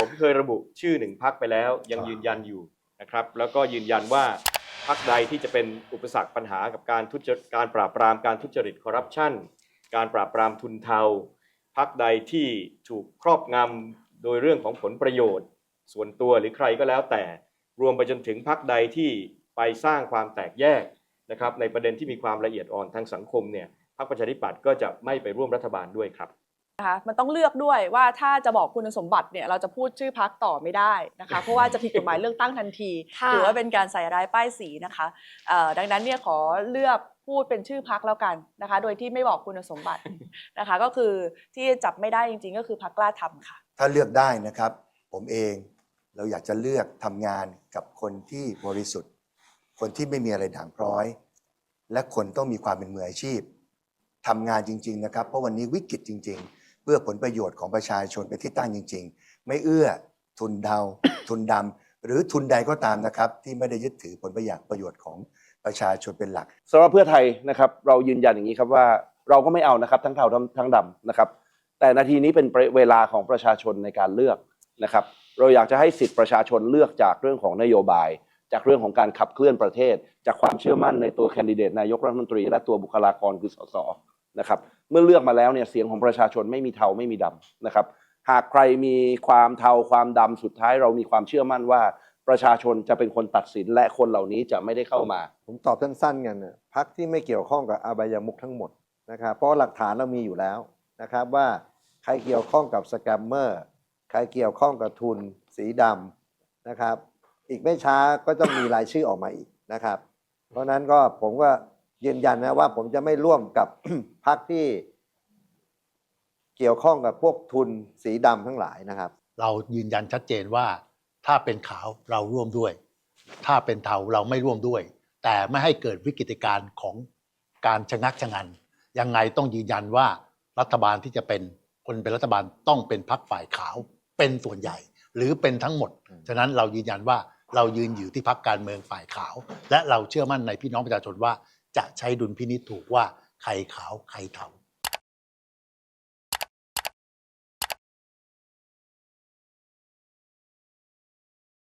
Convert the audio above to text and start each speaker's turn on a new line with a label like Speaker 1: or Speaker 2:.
Speaker 1: ผมเคยระบุชื่อหนึ่งพักไปแล้ว ยังยืนยันอยู่นะครับ แล้วก็ยืนยันว่าพักใดที่จะเป็นอุปสรรคปัญหากับการทุจริตการปราบปรามการทุจริตคอร์รัปชันการปราบปรามทุนเทาพักใดที่ถูกครอบงำโดยเรื่องของผลประโยชน์ ส่วนตัวหรือใครก็แล้วแต่ รวมไปจนถึงพักใดที่ไปสร้างความแตกแยกนะครับในประเด็นที่มีความละเอียดอ่อนทางสังคมเนี่ยพรรคประชาธิปัตย์ก็จะไม่ไปร่วมรัฐบาลด้วยครับ
Speaker 2: นะคะมันต้องเลือกด้วยว่าถ้าจะบอกคุณสมบัติเนี่ยเราจะพูดชื่อพักต่อไม่ได้นะคะ เพราะว่าจะผิดกฎหมายเลือกตั้งทันที
Speaker 3: ค่ะ
Speaker 2: หรือว่าเป็นการใส่ร้ายป้ายสีนะคะเอ่อดังนั้นเนี่ยขอเลือกพูดเป็นชื่อพักแล้วกันนะคะ โดยที่ไม่บอกคุณสมบัตินะคะ ก็คือที่จับไม่ได้จริงๆ ก็คือพักกล้าทำค่ะ
Speaker 4: ถ้าเลือกได้นะครับ ผมเองเราอยากจะเลือกทำงานกับคนที่บริสุทธิ์ คนที่ไม่มีอะไรด่างพร้อย และคนต้องมีความเป็นมืออาชีพทำงานจริง ๆ นะครับ เพราะวันนี้วิกฤตจริงๆเพื่อผลประโยชน์ของประชาชนเป็นที่ตั้งจริง ๆ ไม่เอื้อทุนเดาทุนดำหรือทุนใดก็ตามนะครับ ที่ไม่ได้ยึดถือผลประโยชน์ประโยชน์ของประชาชนเป็นหลัก
Speaker 5: สำหรับเพื่อไทยนะครับเรายืนยันอย่างนี้ครับว่าเราก็ไม่เอานะครับทั้งเทาทั้งทั้งดำนะครับ แต่นาทีนี้เป็นเวลาของประชาชนในการเลือกนะครับ เราอยากจะให้สิทธิประชาชนเลือกจากเรื่องของนโยบาย จากเรื่องของการขับเคลื่อนประเทศ จากความเชื่อมั่นในตัวแคนดิเดตนายกรัฐมนตรี และตัวบุคลากรคือสส นะครับเมื่อเลือกมาแล้วเนี่ยเสียงของประชาชนไม่มีเทาไม่มีดำนะครับหากใครมีความเทาความดำสุดท้ายเรามีความเชื่อมั่นว่าประชาชนจะเป็นคนตัดสินและคนเหล่านี้จะไม่ได้เข้ามา
Speaker 6: ผมตอบสั้นๆกันนะพักที่ไม่เกี่ยวข้องกับอบายมุขทั้งหมดนะครับเพราะหลักฐานเรามีอยู่แล้วนะครับว่าใครเกี่ยวข้องกับสแกมเมอร์ใครเกี่ยวข้องกับทุนสีดำนะครับ อีกไม่ช้าก็ต้องมีรายชื่อออกมาอีกนะครับ เพราะฉะนั้นก็ผมก็ ยืนยันนะว่าผมจะไม่ร่วมกับพักที่เกี่ยวข้องกับพวกทุนสีดำทั้งหลายนะครับ
Speaker 7: เรายืนยันชัดเจนว่า ถ้าเป็นขาวเราร่วมด้วย ถ้าเป็นเทาเราไม่ร่วมด้วย แต่ไม่ให้เกิดวิกฤตการณ์ของการชะงักชะงันยังไงต้องยืนยันว่ารัฐบาลที่จะเป็นคนเป็นรัฐบาลต้องเป็นพักฝ่ายขาวเป็นส่วนใหญ่ หรือเป็นทั้งหมด ฉะนั้นเรายืนยันว่าเรายืนอยู่ที่พักการเมืองฝ่ายขาว และเราเชื่อมั่นในพี่น้องประชาชนว่า จะใช้ดุลพินิจถูกว่าใครขาวใครเทา